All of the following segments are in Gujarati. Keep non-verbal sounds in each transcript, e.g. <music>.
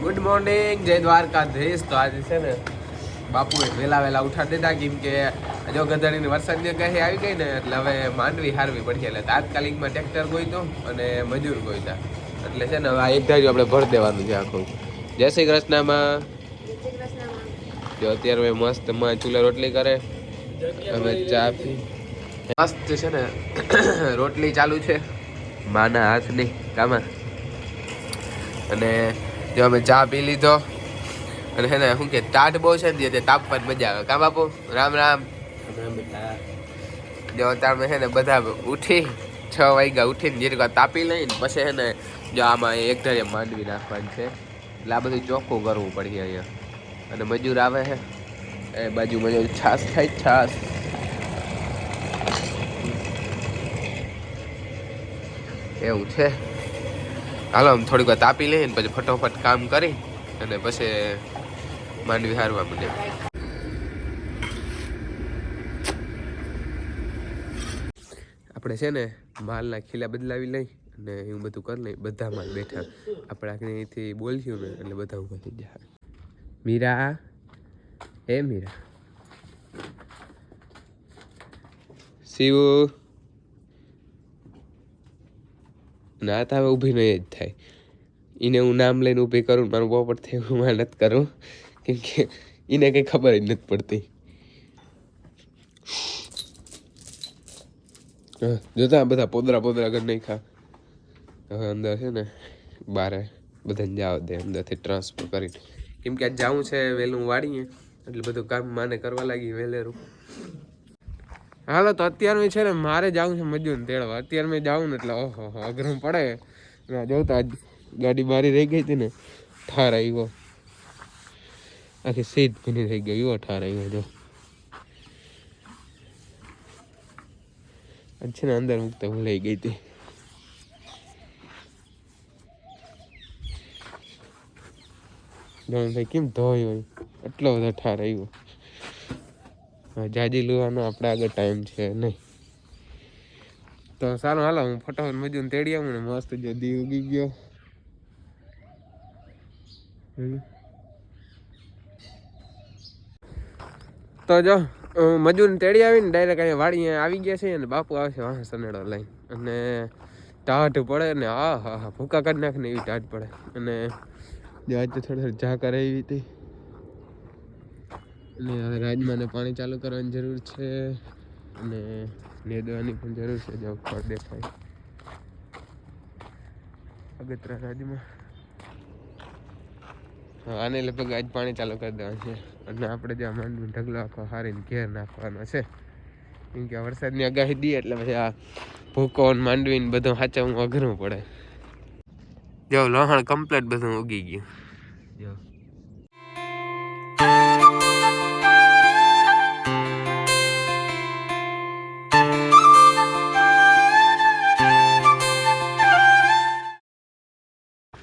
ગુડ મોર્નિંગ જય દ્વારકાધીશ. તો આજે છે ને, બાપુએ વહેલા વહેલા ઉઠાડી દીધા, કેમ કે જો ગધડીની વરસાદની આગાહી આવી ગઈ ને, એટલે હવે માંડવી હારવી પડશે. એટલે તાત્કાલિકમાં ટ્રેક્ટર ગોઈતો અને મજૂર ગોઈતા એટલે છે ને, હવે આ એક જ આપણે ભર દેવાનું છે આખું. જય શ્રી કૃષ્ણમાં. જો અત્યારે મસ્તમાં ચૂલે રોટલી કરે. હવે ચા પી. મસ્ત છે ને, રોટલી ચાલુ છે. માના હાથની, કામાં. અને જો અમે ચા પી લીધો. અને હે ને, શું કે તાટ બહુ છે ને તે તાપવાની મજા આવે. કા બાપુ? રામ રામ. જો તમે છે ને, બધા ઉઠી, છ વાગ્યા ઉઠીને જીરીક તાપી લઈને પછી હે ને, જો આમાં એક ધરે માંડવી નાખવાની છે. એટલે આ બધું ચોખ્ખું કરવું પડશે અહીંયા. અને મજૂર આવે છે એ બાજુ મજૂર છાસ ખાય, છાસ. એવું છે. હાલો, આમ થોડીક વાર તાપી લઈને પછી ફટોફટ કામ કરી અને પછી માંડવી હારવા મને આપણે છે ને માલના ખીલા બદલાવી લઈ અને એવું બધું કરી લઈ, બધા માલ બેઠા. આપણે અહીંથી બોલ્યું ને એટલે બધા ઊભા થઈ જાય મીરા એ મીરા? શિવ ના તો હવે ઊભી નહીં જ થાય. એને હું નામ લઈને ઊભી કરું, મારું પોપટથી હું માં નથી કરું કેમ કે એને કંઈ ખબર જ નથી પડતી. જોતા બધા પોદરા પોદરા ઘર નહીં ખા હવે અંદર છે ને બારે બધાને જાવ દે, અંદરથી ટ્રાન્સફર કરીને. કેમ કે આજ જવું છે, વહેલું વાળીએ, એટલે બધું કામ માને કરવા લાગી, વહેલેરું. હાલો, તો અત્યારમાં છે ને, મારે જવું છે મજૂર તેડવા. અત્યારે મેં જાઉં ને એટલે ઓહો અઘરું પડે. ના તો આજ ગાડી બારી રહી ગઈ હતી ને, ઠાર આવ્યો. આખી સીધ ભીની થઈ ગઈ એવો ઠાર આવ્યો, જો. છે ને, અંદર મૂકતા ભૂલાઈ ગઈ હતી. ભાઈ કેમ ધોઈ હોય? એટલો બધો ઠાર આવ્યો. જાજી લેવાનો આપણે આગળ ટાઈમ છે, નહીં. તો સારું, હાલો, હું ફટાફટ મજૂર તેડી આવું ને મસ્ત જો ઉગી ગયો. તો જો મજૂર તેડી આવીને ડાયરેક્ટ અહીંયા વાડી આવી ગયા છે અને બાપુ આવશે વાહ સનેડો લઈને. અને ટાઢ પડે ને આ હા હા ભૂકા કાઢી નાખીને એવી ટાઢ પડે. અને આજે થોડી થોડી ઝાકર આવી હતી. અને હવે રાજમાને પાણી ચાલુ કરવાની જરૂર છે અને નેદવાની પણ જરૂર છે, જો ફળ દેખાય. અગત્રા રાજમાં. આને લગભગ આજ પાણી ચાલુ કરી દેવાનું છે. અને આપણે જે માંડવી ઢગલો આખો હારીને ઘેર નાખવાનો છે. કેમ કે વરસાદની આગાહી દઈએ એટલે પછી આ ભૂકો માંડવીને માંડવી બધું સાચવવું અઘરું પડે. જો લહણ કમ્પ્લીટ બધું ઉગી ગયું.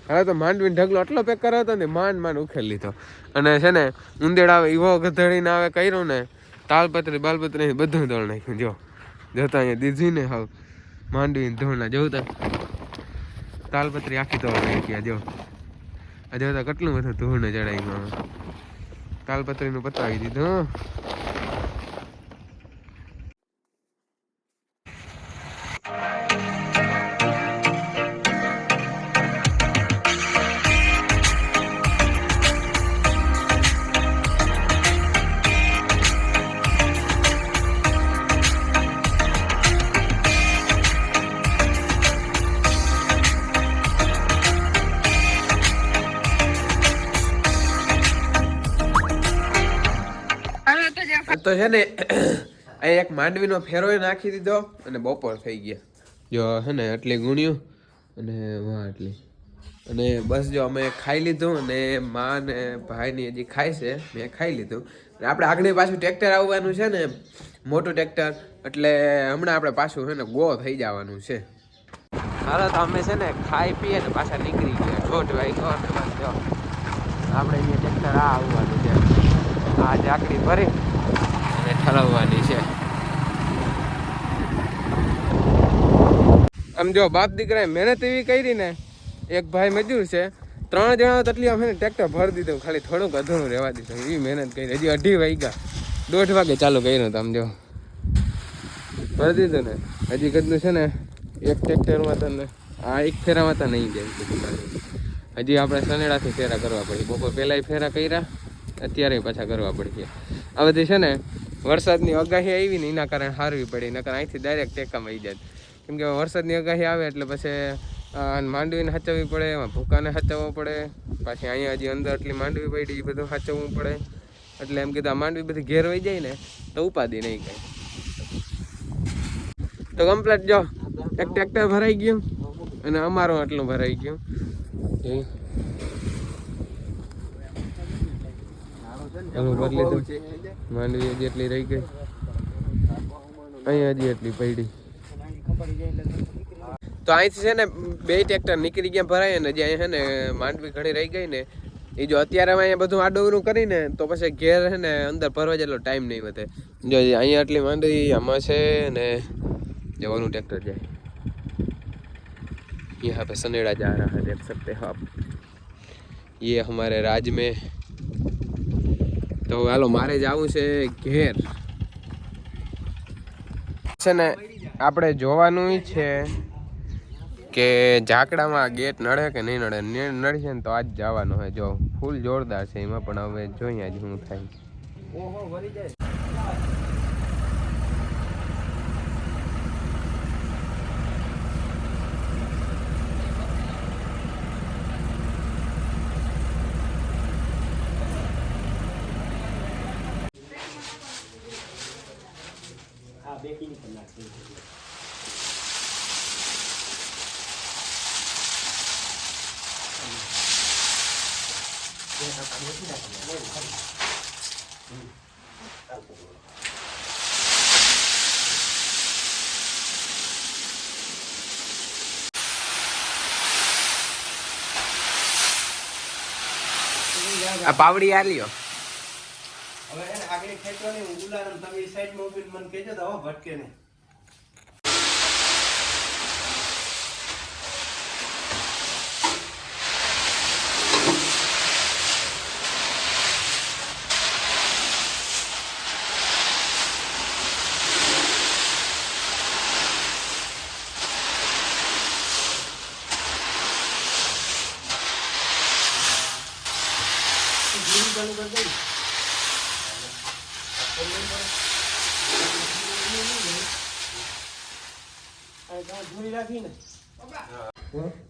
હવે તો માંડવીનો ઢગલો આટલો પેક કર્યો હતો ને, માંડ માંડ ઉખેલ લીધો. અને છે ને ઉંદેડ આવે એવો ગધડીને આવે, કર્યું ને, તાલપત્રી, બાલપત્રી બધું દોડ નાખ્યું, જો. જોતા અહીંયા દીધી ને હાવ માંડવીને ધોળના જોતા તાલપત્રી આખી તો નાખ્યા જો. આ જોતા કેટલું બધું ધૂળને ચડાવી તાલપત્રીનું પતાવી દીધું. તો છે ને, <clears throat> અહીં એક માંડવીનો ફેરો નાખી દીધો અને બપોર થઈ ગયા. જો છે ને એટલી ગુણ્યું અને વાહ એટલી અને બસ જો અમે ખાઈ લીધું અને મા ને ભાઈની હજી ખાય છે, મેં ખાઈ લીધું. અને આપણે આગળ પાછું ટ્રેક્ટર આવવાનું છે ને, મોટું ટ્રેક્ટર, એટલે હમણાં આપણે પાછું છે ને, ગો થઈ જવાનું છે. હાલો તો અમે છે ને ખાઈ પીએ ને પાછા નીકળી ગયા. છોટ ભાઈ બસ જો. આપણે અહીંયા ટ્રેક્ટર આ આવવાનું છે. આ જાકડી ભરી. અને ઠલવવાની છે. આમ જો, બાપ દીકરાએ મહેનત એવી કરી ને, એક ભાઈ મજૂર છે, ત્રણ જણા તટલી અમે ટ્રેક્ટર ભરી દીધું, ખાલી થોડુંક અધૂરું રહેવા દીધું. એવી મહેનત કરી, હજી અઢી વાગ્યા. દોઢ વાગે ચાલુ કર્યું તમે જો. ભરી દીધું ને. હજી કદનું છે ને, એક ટ્રેક્ટરમાં તને, આ એક ફેરામાં તો નહીં જાય. હજી આપણે સનેડાથી ફેરા કરવા પડી બપોર પહેલાંય ફેરા કર્યા, અત્યારે પાછા કરવા પડશે. આ બધી છે ને વરસાદની આગાહી આવી ને એના કારણે હારવી પડી નકર અહીંથી ડાયરેક્ટ ટેકામાં આવી જાય. કેમ કે વરસાદની આગાહી આવે એટલે પછી માંડવીને હચવવી પડે, એમાં ભૂકાને હચવવો પડે, પાછી અહીંયા હજી અંદર એટલી માંડવી પડી, એ બધું હચવવું પડે. એટલે એમ કીધું માંડવી બધી ઘેર વહી જાય ને, તો ઉપાધિ નહીં કાંઈ. તો કમ્પ્લેટ જો, એક ટ્રેક્ટર ભરાઈ ગયું, અને અમારું આટલું ભરાઈ ગયું. એ આનું ભરી લીધું માંડવી હજી એટલી રહી ગઈ અહીંયા હજી એટલી પડી તો અહીંથી છે ને બે ટ્રેક્ટર નીકળી ગયા ભરાય ને જે અહીંયા છે ને માંડવી ઘણી રહી ગઈ ને એ જો અત્યારે અમે અહીંયા બધું આડોવરું કરીને તો પછી ઘેર છે ને અંદર ભરવા જેટલો ટાઈમ નહીં વધે જો જે અહીંયા આટલી માંડવી આમાં છે ને જવાનું ટ્રેક્ટર જાય यहाँ पे सनेड़ा जा रहा है देख सकते हो आप ये हमारे राज में તો હાલો, મારે જવું છે ઘેર. છે ને, આપણે જોવાનું છે કે ઝાકડામાં ગેટ નડે કે નહીં નડે? નડશે ને તો આજ જવાનું હોય. જો, ફૂલ જોરદાર છે, એમાં પણ હવે જોઈએ આજ શું થાય. આ પાવડી આ લ્યો હવે એને આગળ ખેંચવાની હું ગુલારમ તમે એ સાઈડ ઊભીને મને કહેજો તો હવે ભટકે નહીં. ચાલુ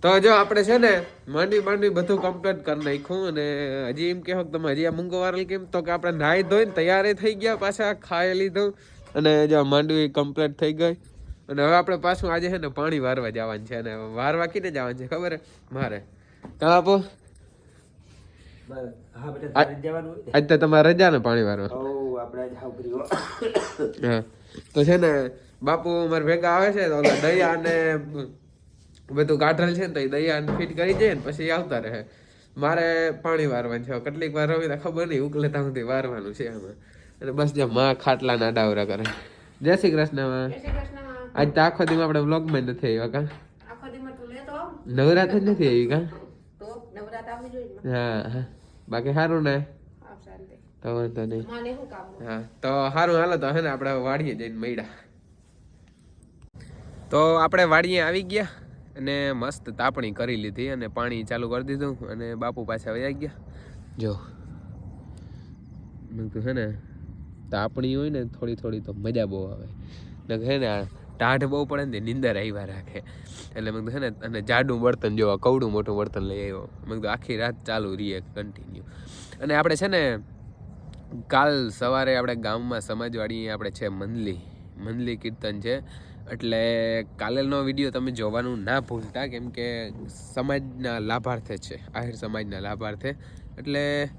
તો જો આપણે છે ને માંડવી માંડવી બધું કમ્પ્લીટ કરી નાખ્યું અને હજી એમ કહો કે તમે હજી આ મૂંગો વારલ કેમ? તો કે આપણે નાહી ધોઈને તૈયાર થઈ ગયા પાછા ખાઈ લીધું અને જો માંડવી કમ્પ્લીટ થઈ ગઈ. અને હવે આપણે પાછું આજે છે ને પાણી વારવા જવાનું છે અને વારવા કીને જવાનું છે ખબર મારે. કાં આપો. આજ તો તમારે રજા ને પાણી વારવા. તો છે ને બાપુ મારા ભેગા આવે છે તો ઓલા દયા અને બધું કાઢેલ છે ને તો એ દયા ફિટ કરી જાય ને પછી આવતા રહે. મારે પાણી વારવાનું છે. કેટલીક વાર રમી ખબર નહીં ઉકલેતા હું સુધી વારવાનું છે આમાં. અને બસ જે માં ખાટલા ના ડાવરા કરે. જય શ્રી કૃષ્ણમાં. જય શ્રી કૃષ્ણ. આજ તો આખો દી આપણે વ્લોગમાં નથી આવ્યા કા? દીમાં. નવરાત્ર જ નથી આવી કા? ને. હા હા. બાકી સારું ને? તો વાંધો નહીં? હા તો સારું હાલો તો હે ને આપણે વાડીએ જઈને મળ્યા. તો આપણે વાડીએ આવી ગયા અને મસ્ત તાપણી કરી લીધી અને પાણી ચાલુ કરી દીધું અને બાપુ પાછા વયા ગયા. જો. મેં હે ને, તાપણી હોય ને થોડી થોડી તો મજા બહુ આવે. ને હે ને ટાઢ બહુ પડે ને નિંદર આવ્યા રાખે. એટલે મેં હે ને, અને જાડું બર્તન જોવા કવડું મોટું બર્તન લઈ આવ્યો. મેં આખી રાત ચાલુ રહીએ કન્ટિન્યુ અને આપણે છે ને, કાલ સવારે આપણે ગામમાં સમાજવાડીએ આપણે છે મંદલી મંદલી કીર્તન છે. એટલે કાલેનો વીડિયો તમે જોવાનું ના ભૂલતા, કેમ કે સમાજના લાભાર્થે છે, આહિર સમાજના લાભાર્થે. એટલે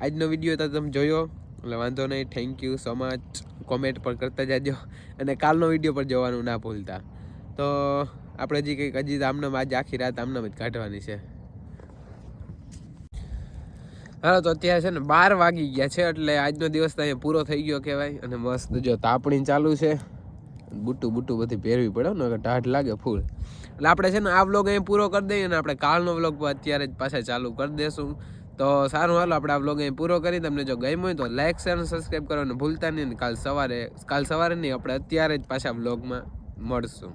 આજનો વીડિયો તમે જોયો, એટલે વાંધો નહીં thank you so much comment પણ કરતા જાજો, અને કાલનો વીડિયો પણ જોવાનું ના ભૂલતા. તો આપણે હજી કંઈક, હજી આમનામ આજે આખી રાત આમનામ જ કાઢવાની છે. હા તો અત્યારે છે ને બાર વાગી ગયા છે, એટલે આજનો દિવસ તો અહીંયા પૂરો થઈ ગયો કહેવાય, અને મસ્ત જો તાપણી ચાલુ છે. બુટ્ટું બુટ્ટું બધી પહેરવી પડે ને ટાઢ લાગે ફૂલ. એટલે આપણે છે ને આ વ્લોગ અહીં પૂરો કરી દઈએ ને આપણે કાલનો વ્લોગ અત્યારે જ પાછા ચાલુ કરી દેશું. તો સારું, હાલો, આપણે આ વ્લોગ અહીં પૂરો કરી તમને જો ગમ્યું હોય તો લાઇક શેર અને સબસ્ક્રાઈબ કરવાનું ભૂલતા નહીં. અને કાલ સવારે કાલ સવારે નહીં, આપણે અત્યારે જ પાછા વ્લોગમાં મળશું.